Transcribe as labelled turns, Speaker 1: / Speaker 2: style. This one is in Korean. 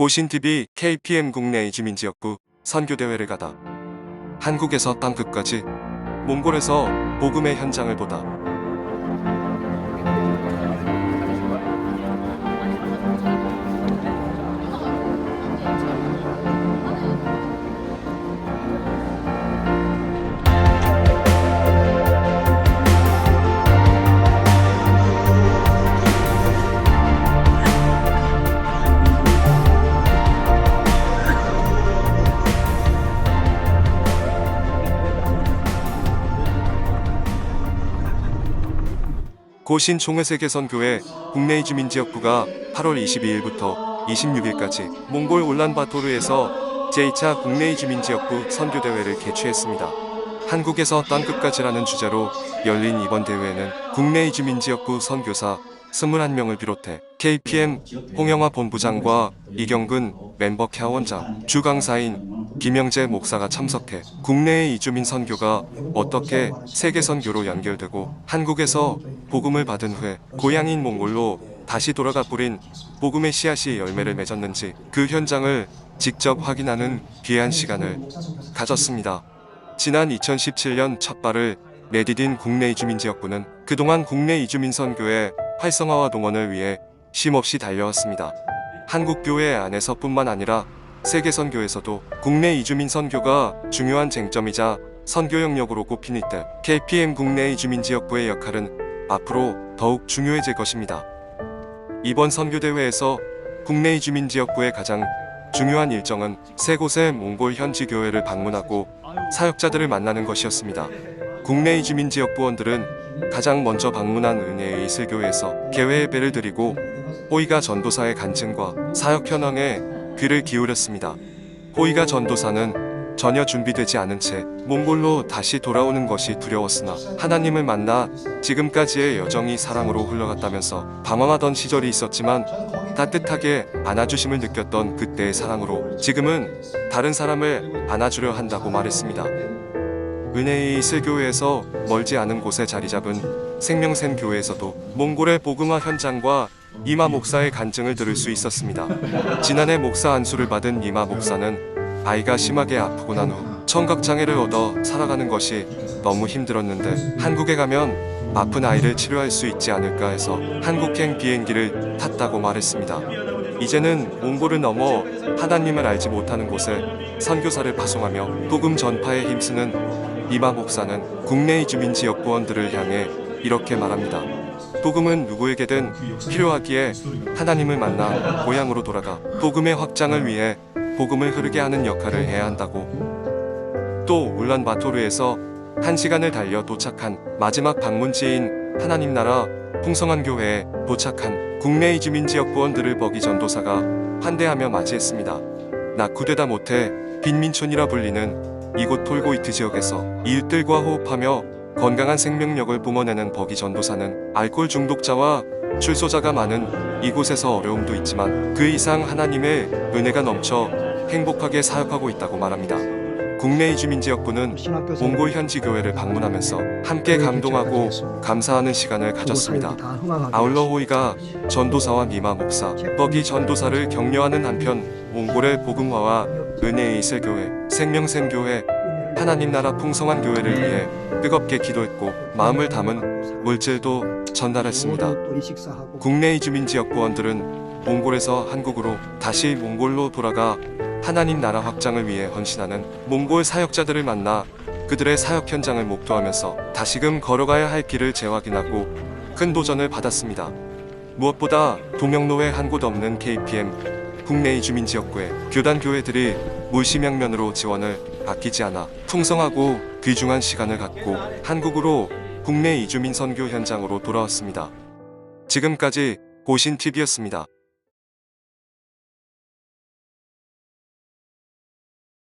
Speaker 1: 고신TV KPM 국내 이주민지역구 선교대회를 가다 한국에서 땅 끝까지 몽골에서 복음의 현장을 보다 고신 총회세계선교회 국내 이주민 지역부가 8월 22일부터 26일까지 몽골 울란바토르에서 제2차 국내 이주민 지역부 선교대회를 개최했습니다. 한국에서 땅끝까지라는 주제로 열린 이번 대회에는 국내 이주민 지역구 선교사 21명을 비롯해 KPM 홍영화 본부장과 이경근 멤버 캬원장, 주강사인 김영재 목사가 참석해 국내의 이주민 선교가 어떻게 세계 선교로 연결되고 한국에서 복음을 받은 후에 고향인 몽골로 다시 돌아가 뿌린 복음의 씨앗이 열매를 맺었는지 그 현장을 직접 확인하는 귀한 시간을 가졌습니다. 지난 2017년 첫 발을 내디딘 국내 이주민 지역구는 그동안 국내 이주민 선교의 활성화와 동원을 위해 쉼없이 달려왔습니다. 한국 교회 안에서뿐만 아니라 세계 선교에서도 국내 이주민 선교가 중요한 쟁점이자 선교 영역으로 꼽힌 이때 KPM 국내 이주민 지역부의 역할은 앞으로 더욱 중요해질 것입니다. 이번 선교대회에서 국내 이주민 지역부의 가장 중요한 일정은 세 곳의 몽골 현지 교회를 방문하고 사역자들을 만나는 것이었습니다. 국내 이주민 지역부원들은 가장 먼저 방문한 은혜의 이슬교회에서 개회 예배를 드리고 호이가 전도사의 간증과 사역 현황에 귀를 기울였습니다. 호이가 전도사는 전혀 준비되지 않은 채 몽골로 다시 돌아오는 것이 두려웠으나 하나님을 만나 지금까지의 여정이 사랑으로 흘러갔다면서 방황하던 시절이 있었지만 따뜻하게 안아주심을 느꼈던 그때의 사랑으로 지금은 다른 사람을 안아주려 한다고 말했습니다. 은혜의 이슬교회에서 멀지 않은 곳에 자리 잡은 생명샘 교회에서도 몽골의 복음화 현장과 이마 목사의 간증을 들을 수 있었습니다. 지난해 목사 안수를 받은 이마 목사는 아이가 심하게 아프고 난 후 청각장애를 얻어 살아가는 것이 너무 힘들었는데 한국에 가면 아픈 아이를 치료할 수 있지 않을까 해서 한국행 비행기를 탔다고 말했습니다. 이제는 몽골을 넘어 하나님을 알지 못하는 곳에 선교사를 파송하며 복음 전파에 힘쓰는 이마 목사는 국내 이주민 지역 부원들을 향해 이렇게 말합니다. 복음은 누구에게든 필요하기에 하나님을 만나 고향으로 돌아가 복음의 확장을 위해 복음을 흐르게 하는 역할을 해야 한다고. 또 울란 바토르에서 한 시간을 달려 도착한 마지막 방문지인 하나님 나라 풍성한 교회에 도착한 국내 이주민 지역 부원들을 버기 전도사가 환대하며 맞이했습니다. 낙후되다 못해 빈민촌이라 불리는 이곳 톨고이트 지역에서 이웃들과 호흡하며 건강한 생명력을 뿜어내는 버기 전도사는 알코올 중독자와 출소자가 많은 이곳에서 어려움도 있지만 그 이상 하나님의 은혜가 넘쳐 행복하게 사역하고 있다고 말합니다. 국내 이주민 지역부는 몽골 현지 교회를 방문하면서 함께 감동하고 감사하는 시간을 가졌습니다. 아울러 호이가 전도사와 미마 목사, 버기 전도사를 격려하는 한편 몽골의 복음화와 은혜의 이슬교회, 생명샘 교회, 하나님 나라 풍성한 교회를 위해 뜨겁게 기도했고 마음을 담은 물질도 전달했습니다. 국내 이주민 지역 부원들은 몽골에서 한국으로 다시 몽골로 돌아가 하나님 나라 확장을 위해 헌신하는 몽골 사역자들을 만나 그들의 사역 현장을 목도하면서 다시금 걸어가야 할 길을 재확인하고 큰 도전을 받았습니다. 무엇보다 동영로에 한 곳 없는 KPM 국내 이주민 지역구의 교단 교회들이 물심양면으로 지원을 아끼지 않아 풍성하고 귀중한 시간을 갖고 한국으로 국내 이주민 선교 현장으로 돌아왔습니다. 지금까지 고신 TV였습니다.